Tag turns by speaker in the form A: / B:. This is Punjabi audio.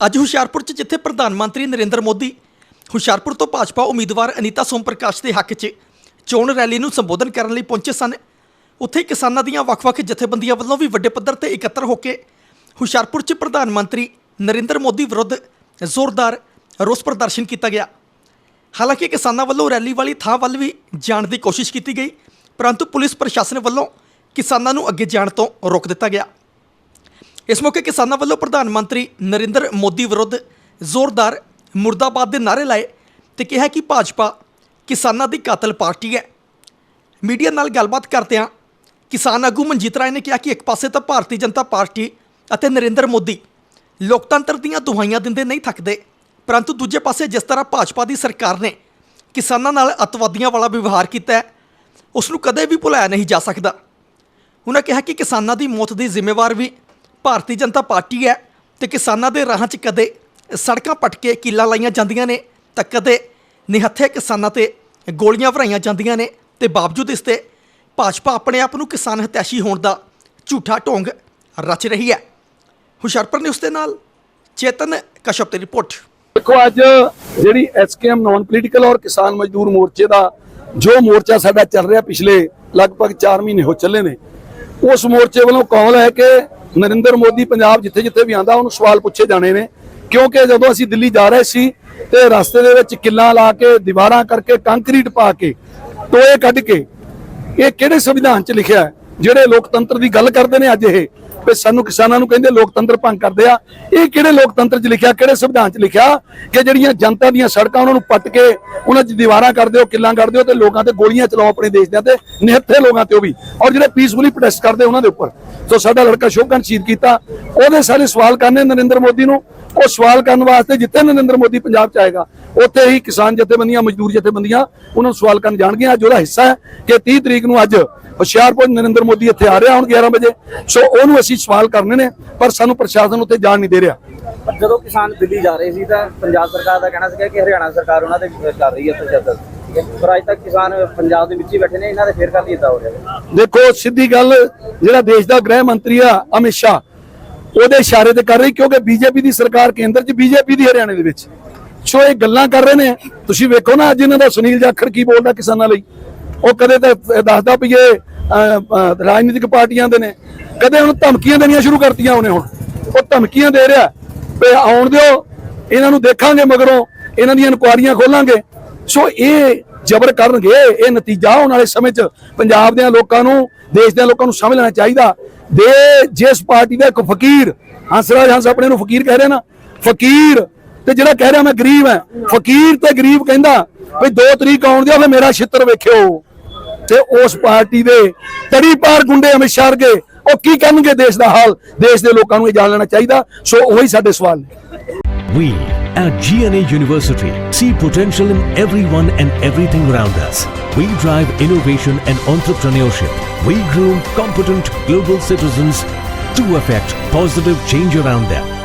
A: ਅੱਜ ਹੁਸ਼ਿਆਰਪੁਰ 'ਚ ਜਿੱਥੇ ਪ੍ਰਧਾਨ ਮੰਤਰੀ ਨਰਿੰਦਰ ਮੋਦੀ, ਹੁਸ਼ਿਆਰਪੁਰ ਤੋਂ ਭਾਜਪਾ ਉਮੀਦਵਾਰ ਅਨੀਤਾ ਸੋਮ ਪ੍ਰਕਾਸ਼ ਦੇ ਹੱਕ 'ਚ ਚੋਣ ਰੈਲੀ ਨੂੰ ਸੰਬੋਧਨ ਕਰਨ ਲਈ ਪਹੁੰਚੇ ਸਨ। ਉੱਥੇ ਕਿਸਾਨਾਂ ਦੀਆਂ ਵੱਖ-ਵੱਖ ਜਥੇਬੰਦੀਆਂ ਵੱਲੋਂ ਵੀ ਵੱਡੇ ਪੱਧਰ ਤੇ ਇਕੱਤਰ ਹੋ ਕੇ ਹੁਸ਼ਿਆਰਪੁਰ 'ਚ ਪ੍ਰਧਾਨ ਮੰਤਰੀ ਨਰਿੰਦਰ ਮੋਦੀ ਵਿਰੁੱਧ ਜ਼ੋਰਦਾਰ ਰੋਸ ਪ੍ਰਦਰਸ਼ਨ ਕੀਤਾ ਗਿਆ। ਹਾਲਾਂਕਿ ਕਿਸਾਨਾਂ ਵੱਲੋਂ ਰੈਲੀ ਵਾਲੀ ਥਾਂ ਵੱਲ ਵੀ ਜਾਣ ਦੀ ਕੋਸ਼ਿਸ਼ ਕੀਤੀ ਗਈ, ਪਰੰਤੂ ਪੁਲਿਸ ਪ੍ਰਸ਼ਾਸਨ ਵੱਲੋਂ ਕਿਸਾਨਾਂ ਨੂੰ ਅੱਗੇ ਜਾਣ ਤੋਂ ਰੋਕ ਦਿੱਤਾ ਗਿਆ। ਇਸ ਮੌਕੇ ਕਿਸਾਨਾਂ ਵੱਲੋਂ ਪ੍ਰਧਾਨ ਮੰਤਰੀ ਨਰਿੰਦਰ ਮੋਦੀ ਵਿਰੁੱਧ ਜ਼ੋਰਦਾਰ ਮੁਰਦਾਬਾਦ ਦੇ ਨਾਅਰੇ ਲਾਏ ਤੇ ਕਿਹਾ ਕਿ ਭਾਜਪਾ ਕਿਸਾਨਾਂ ਦੀ ਕਾਤਲ ਪਾਰਟੀ ਹੈ। ਮੀਡੀਆ ਨਾਲ ਗੱਲਬਾਤ ਕਰਦਿਆਂ ਕਿਸਾਨ ਆਗੂ ਮਨਜੀਤ ਰਾਏ ਨੇ ਕਿਹਾ ਕਿ ਇੱਕ ਪਾਸੇ ਤਾਂ ਭਾਰਤੀ ਜਨਤਾ ਪਾਰਟੀ ਅਤੇ ਨਰਿੰਦਰ ਮੋਦੀ ਲੋਕਤੰਤਰ ਦੀਆਂ ਦੁਹਾਈਆਂ ਦਿੰਦੇ ਨਹੀਂ ਥੱਕਦੇ, ਪਰੰਤੂ ਦੂਜੇ ਪਾਸੇ ਜਿਸ ਤਰ੍ਹਾਂ ਭਾਜਪਾ ਦੀ ਸਰਕਾਰ ਨੇ ਕਿਸਾਨਾਂ ਨਾਲ ਅਤਵਾਦੀਆਂ ਵਾਲਾ ਵਿਵਹਾਰ ਕੀਤਾ ਹੈ ਉਸ ਨੂੰ ਕਦੇ ਵੀ ਭੁਲਾਇਆ ਨਹੀਂ ਜਾ ਸਕਦਾ। ਉਹਨਾਂ ਕਿਹਾ ਕਿ ਕਿਸਾਨਾਂ ਦੀ ਮੌਤ ਦੀ ਜ਼ਿੰਮੇਵਾਰ ਵੀ ਭਾਰਤੀ ਜਨਤਾ ਪਾਰਟੀ ਹੈ ਤੇ ਕਿਸਾਨਾਂ ਦੇ ਰਾਹਾਂ 'ਚ ਕਦੇ ਸੜਕਾਂ ਪਟ ਕੇ ਕੀਲਾਂ ਲਾਈਆਂ ਜਾਂਦੀਆਂ ਨੇ ਤਾਂ ਕਦੇ ਨਿਹੱਥੇ ਕਿਸਾਨਾਂ ਤੇ ਗੋਲੀਆਂ ਭਰਾਈਆਂ ਜਾਂਦੀਆਂ ਨੇ ਤੇ ਬਾਵਜੂਦ ਇਸ ਤੇ ਭਾਜਪਾ ਆਪਣੇ ਆਪ ਨੂੰ ਕਿਸਾਨ ਹਤੈਸ਼ੀ ਹੋਣ ਦਾ ਝੂਠਾ ਢੋਂਗ ਰਚ ਰਹੀ ਹੈ। ਹੁਸ਼ਿਆਰਪੁਰ ਨਿਊਜ਼ ਦੇ ਨਾਲ ਚੇਤਨ ਕਸ਼ਪ ਦੀ ਰਿਪੋਰਟ।
B: ਦੇਖੋ ਅੱਜ ਜਿਹੜੀ ਐਸਕੇਐਮ ਨਾਨ ਪੋਲੀਟੀਕਲ ਔਰ ਕਿਸਾਨ ਮਜ਼ਦੂਰ ਮੋਰਚੇ ਦਾ ਜੋ ਮੋਰਚਾ ਸਾਡਾ ਚੱਲ ਰਿਹਾ ਪਿਛਲੇ ਲਗਭਗ 4 ਮਹੀਨੇ ਹੋ ਚੱਲੇ ਨੇ, ਉਸ ਮੋਰਚੇ ਵੱਲੋਂ ਕੌਲ ਹੈ ਕਿ ਨਰਿੰਦਰ ਮੋਦੀ ਪੰਜਾਬ ਜਿੱਥੇ ਜਿੱਥੇ ਵੀ ਆਂਦਾ ਉਹਨੂੰ ਸਵਾਲ ਪੁੱਛੇ ਜਾਣੇ ਨੇ। ਕਿਉਂਕਿ ਜਦੋਂ ਅਸੀਂ ਦਿੱਲੀ ਜਾ ਰਹੇ ਸੀ ਤੇ ਰਸਤੇ ਦੇ ਵਿੱਚ ਕਿੱਲਾਂ ਲਾ ਕੇ, ਦੀਵਾਰਾਂ ਕਰਕੇ, ਕੰਕਰੀਟ ਪਾ ਕੇ, ਟੋਏ ਕੱਢ ਕੇ, ਇਹ ਕਿਹੜੇ ਸੰਵਿਧਾਨ 'ਚ ਲਿਖਿਆ ਜਿਹੜੇ ਲੋਕਤੰਤਰ ਦੀ ਗੱਲ ਕਰਦੇ ਨੇ ਅੱਜ ਇਹ। ਵੀ ਸਾਨੂੰ ਕਿਸਾਨਾਂ ਨੂੰ ਕਹਿੰਦੇ ਲੋਕਤੰਤਰ ਭੰਗ ਕਰਦੇ ਆ। ਇਹ ਕਿਹੜੇ ਲੋਕਤੰਤਰ 'ਚ ਲਿਖਿਆ, ਕਿਹੜੇ ਸੰਵਿਧਾਨ 'ਚ ਲਿਖਿਆ ਕਿ ਜਿਹੜੀਆਂ ਜਨਤਾ ਦੀਆਂ ਸੜਕਾਂ ਉਹਨਾਂ ਨੂੰ ਪੱਟ ਕੇ ਉਹਨਾਂ 'ਚ ਦੀਵਾਰਾਂ ਕਰ ਦਿਓ ਕਿੱਲਾਂ ਕਰ ਦਿਓ ਤੇ ਲੋਕਾਂ ਤੇ ਗੋਲੀਆਂ ਚਲਾਓ ਆਪਣੇ ਦੇਸ਼ ਦੇ ਤੇ ਨਿਹੱਥੇ ਲੋਕਾਂ ਤੇ ਉਹ ਵੀ। ਔਰ ਜਿਹੜੇ ਪੀਸਫੁਲੀ ਪ੍ਰੋਟੈਸਟ ਕਰਦੇ ਉਹਨਾਂ ਦੇ ਉੱਪਰ। ਸੋ ਸਾਡਾ ਲੜਕਾ ਸ਼ੋਭਨ ਸ਼ਹੀਦ ਕੀਤਾ। ਉਹਦੇ ਸਾਰੇ ਸਵਾਲ ਕਰਨੇ ਨਰਿੰਦਰ ਮੋਦੀ ਨੂੰ। ਉਹ ਸਵਾਲ ਕਰਨ ਵਾਸਤੇ ਜਿੱਥੇ ਨਰਿੰਦਰ ਮੋਦੀ ਪੰਜਾਬ ਚ ਆਏਗਾ, ਉੱਥੇ ਹੀ ਕਿਸਾਨ ਜਥੇਬੰਦੀਆਂ, ਮਜ਼ਦੂਰ ਜਥੇਬੰਦੀਆਂ ਉਹਨਾਂ ਨੂੰ ਸਵਾਲ ਕਰਨ ਜਾਣਗੀਆਂ। ਅੱਜ ਉਹਦਾ ਹਿੱਸਾ ਹੈ ਕਿ 30 ਤਰੀਕ ਨੂੰ ਅੱਜ ਹੁਸ਼ਿਆਰਪੁਰ ਨਰਿੰਦਰ ਮੋਦੀ ਇੱਥੇ ਆ ਰਿਹਾ ਹੁਣ 11 ਵਜੇ। ਸੋ ਉਹਨੂੰ ਅਸੀਂ ਸਵਾਲ ਕਰਨੇ ਨੇ ਪਰ ਸਾਨੂੰ ਪ੍ਰਸ਼ਾਸਨ ਉੱਤੇ ਜਾਣ ਨਹੀਂ ਦੇ ਰਿਹਾ।
C: ਪਰ ਜਦੋਂ ਕਿਸਾਨ ਦਿੱਲੀ ਜਾ ਰਹੇ ਸੀ ਤਾਂ ਪੰਜਾਬ ਸਰਕਾਰ ਦਾ ਕਹਿਣਾ ਸੀਗਾ ਕਿ ਹਰਿਆਣਾ ਸਰਕਾਰ ਉਹਨਾਂ ਦੇ ਕਰ ਰਹੀ ਹੈ ਤਸ਼ੱਦਦ ਪਰ ਅੱਜ ਤੱਕ ਕਿਸਾਨ ਪੰਜਾਬ ਦੇ ਵਿੱਚ ਹੀ ਬੈਠੇ ਨੇ ਇਹਨਾਂ ਦੇ ਫੇਰ ਕਾਹਦੀ ਇਦਾਂ ਹੋ ਰਿਹਾ?
B: ਦੇਖੋ ਸਿੱਧੀ ਗੱਲ ਜਿਹੜਾ ਦੇਸ਼ ਦਾ ਗ੍ਰਹਿ ਮੰਤਰੀ ਆ ਅਮਿਤ ਸ਼ਾਹ ਉਹਦੇ ਇਸ਼ਾਰੇ ਤੇ ਕਰ ਰਹੀ ਕਿਉਂਕਿ ਬੀਜੇਪੀ ਦੀ ਸਰਕਾਰ ਕੇਂਦਰ 'ਚ ਬੀਜੇਪੀ ਦੀ ਹਰਿਆਣੇ ਦੇ ਵਿੱਚ। ਸੋ ਇਹ ਗੱਲਾਂ ਕਰ ਰਹੇ ਨੇ। ਤੁਸੀਂ ਵੇਖੋ ਨਾ ਅੱਜ ਇਹਨਾਂ ਦਾ ਸੁਨੀਲ ਜਾਖੜ ਕੀ ਬੋਲਦਾ ਕਿਸਾਨਾਂ ਲਈ। ਉਹ ਕਦੇ ਤਾਂ ਦੱਸਦਾ ਵੀ ਇਹ ਰਾਜਨੀਤਿਕ ਪਾਰਟੀਆਂ ਦੇ ਨੇ। ਕਦੇ ਹੁਣ ਧਮਕੀਆਂ ਦੇਣੀਆਂ ਸ਼ੁਰੂ ਕਰਤੀਆਂ ਉਹਨੇ ਹੁਣ। ਉਹ ਧਮਕੀਆਂ ਦੇ ਰਿਹਾ। ਵੀ ਆਉਣ ਦਿਓ, ਇਹਨਾਂ ਨੂੰ ਦੇਖਾਂਗੇ ਮਗਰੋਂ, ਇਹਨਾਂ ਦੀਆਂ ਇਨਕੁਆਰੀਆਂ ਖੋਲਾਂਗੇ। ਸੋ ਇਹ ਜ਼ਬਰ ਕਰਨਗੇ, ਇਹ ਨਤੀਜਾ ਆਉਣ ਵਾਲੇ ਸਮੇਂ 'ਚ ਪੰਜਾਬ ਦੇ ਲੋਕਾਂ ਨੂੰ, ਦੇਸ਼ ਦੇ ਲੋਕਾਂ ਨੂੰ ਸਮਝ ਲੈਣਾ ਚਾਹੀਦਾ। ਦੇ ਜਿਸ ਪਾਰਟੀ ਦਾ ਇੱਕ ਫਕੀਰ, ਹੰਸਰਾਜ ਹੰਸ ਆਪਣੇ ਨੂੰ ਫਕੀਰ ਕਹਿ ਰਿਹਾ ਨਾ, ਫਕੀਰ ਤੇ ਜਿਹੜਾ ਕਹਿ ਰਿਹਾ ਮੈਂ ਗਰੀਬ ਹਾਂ, ਫਕੀਰ ਤੇ ਗਰੀਬ ਕਹਿੰਦਾ ਵੀ 2 ਤਰੀਕ ਆਉਣ ਦਿਓ ਫੇ ਮੇਰਾ ਛਿੱਤਰ ਵੇਖਿਓ। ਤੇ ਉਸ ਪਾਰਟੀ ਦੇ ਤੜੀ ਪਾਰ ਗੁੰਡੇ ਅਮਿਤ ਸ਼ਾਹ ਵਰਗੇ ਉਹ ਕੀ ਕਰਨਗੇ ਦੇਸ਼ ਦਾ ਹਾਲ ਦੇਸ਼ ਦੇ ਲੋਕਾਂ ਨੂੰ ਇਹ ਜਾਣ ਲੈਣਾ ਚਾਹੀਦਾ ਸੋ ਉਹੀ ਸਾਡੇ ਸਵਾਲ ਨੇ
D: We at GNA University see potential in everyone and everything around us. We drive innovation and entrepreneurship. We groom competent global citizens to affect positive change around them.